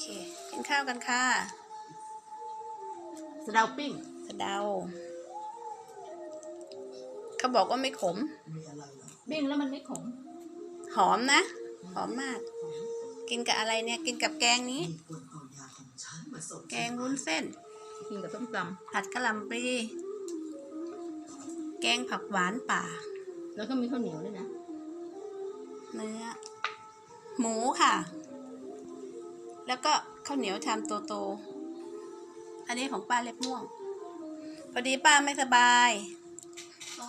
เค กินข้าวกันค่ะสะเดาปิ้งสะเดา เขาบอกว่าไม่ขม ปิ้งแล้วมันไม่ขม หอมนะ หอมมาก กินกับอะไรเนี่ย กินกับแกงนี้ แกงวุ้นเส้น กินกับส้มตผัดกะหล่ำปลีแกงผักหวานป่าำแล้วก็มีข้าวเหนียวด้วยนะ เนื้อ หมูค่ะ แล้วก็ข้าวเหนียวชามโตๆอันนี้ของป้าเล็บม่วง พอดีป้าไม่สบาย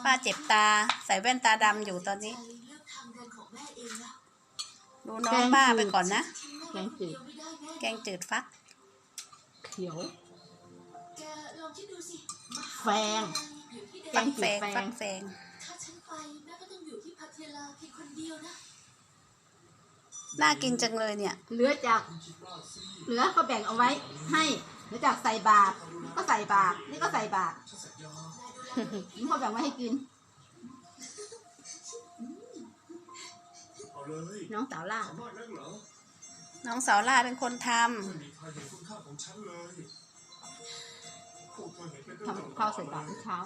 ป้าเจ็บตา ใส่แว่นตาดำอยู่ตอนนี้ ดูน้องป้าไปก่อนนะ แกงจืดแกงจืดฟัก เขียวแกลองคิดดูสิแฟงแกฟังกจืแฟดงแฟฟัง กแฟง ถ้าฉันไปแม่ก็ต้องอยู่ที่พัทยาเพียงคนเดียวนะ น่ากินจังเลยเนี่ย เหลือจาก เหลือก็แบ่งเอาไว้ให้เหลือจากใส่บาตรก็ใส่บาตรนี่ก็ใส่บาตรนี่เขาแบ่งไว้ให้กินเอาเลยน้องสาวล่าสามารถนักเหรอน้องสาวล่าเป็นคนทไม่มีใครเห็นคุณค่าของฉันเลยพวกเธอเห็นเป็นเรื่องทำกับข้าวใส่บาตรทุกเช้า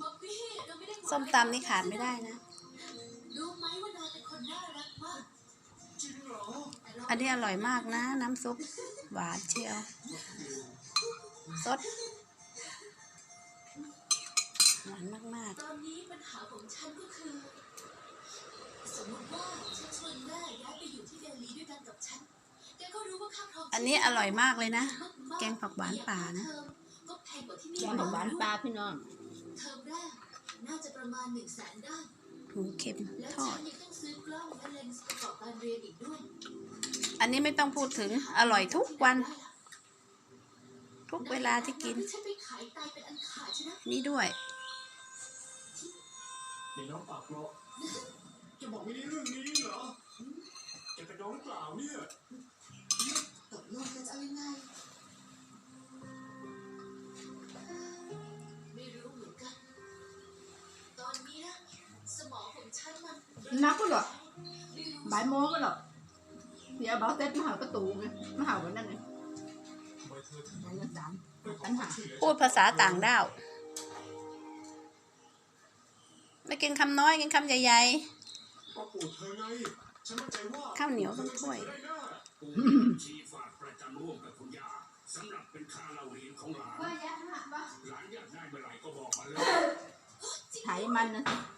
ม็อบบี้เราไม่ได้บอกำส้มตำนี่ขาดไม่ได้นะรู้ไหมว่านายเป็นคนน่ารักมากจริงเหร อแต่เราอันนี้อร่อยมากนะ น้ำซุปหวานเชียวสดหวานมากตอนนี้ปัญหาของฉันก็คือ สมมติว่าฉันชวนแม่ย้ายไปอยู่ที่เดลีด้วยกันกับฉันแกก็รู้ว่าค่าครองๆอันนี้อร่อยมากเลยนะมากๆแกงผักหวานป่านะเทอมก็แพงกว่าที่นี่แกงผักหวานปลาพี่น้อง เทอมแรกน่าจะประมาณหนึ่งแสนได้ หมูเค็มแล้วทอฉัดนยังต้องซื้อกล้องและเลนส์ประกอบการเรียนอีกด้วยอันนี้ไม่ต้องพูดถึงอร่อยทุกวัน ทุกเวลาที่กินที่ฉันไปขายไตเป็นอันขาดใช่ไหมนี่ด้วยนี่น้องปากเปราะจะบอกไม่ได้เรื่องนี้เหรอแกเป็นน้องหรือเปล่าเนี่ย นนักก็เหรอไม่รู้บ่ายโมงก็เหรอเดี๋ยวบอกเซ็ตมาหาประตูไงมาหาวันนั้นไงทำไมเธอถึงวันนั้นสามไม่ขอปัญหาความช่วยเหลือพูดภาษาต่างด้าวไม่กินคำน้อยกินคำใหญ่ก็ปู่เธอไงฉันมั่นใจว่าข้าวเหนียวต้องถ้วยได้แน่ชี้ฝากประจำร่วมกับคุณย่าสำหรับเป็นค่าเราเรียนของหลานว่ายักษ์หักปะหลานอยากได้เมื่อไหร่ก็บอกมาเลยไถมันนะนี่ฉัน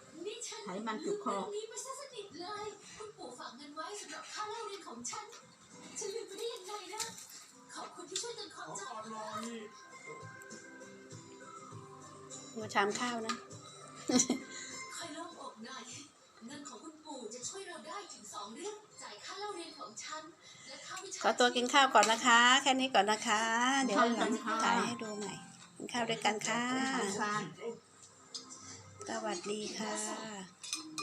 ไขมันจุกคอลืมเรื่องนี้ไปซะสนิทเลย คุณปู่ฝากเงินไว้สำหรับค่าเล่าเรียนของฉัน ฉันลืมไปได้ยังไงนะ ขอบคุณที่ช่วยกันความขอจก่อนหน่อยๆดูชามข้าวนะำค่อยโล่งอกหน่อยเงินของคุณปู่จะช่วยเราได้ถึงสองเรื่อง จ่ายค่าเล่าเรียนของฉัน และค่าวิชาขอตัวกินข้าวก่อนนะคะ แค่นี้ก่อนนะคะ เดี๋ยววันหลังถ่ายให้ดูใหม่กินข้าวด้วยกันค่ะทาง สวัสดีค่ะ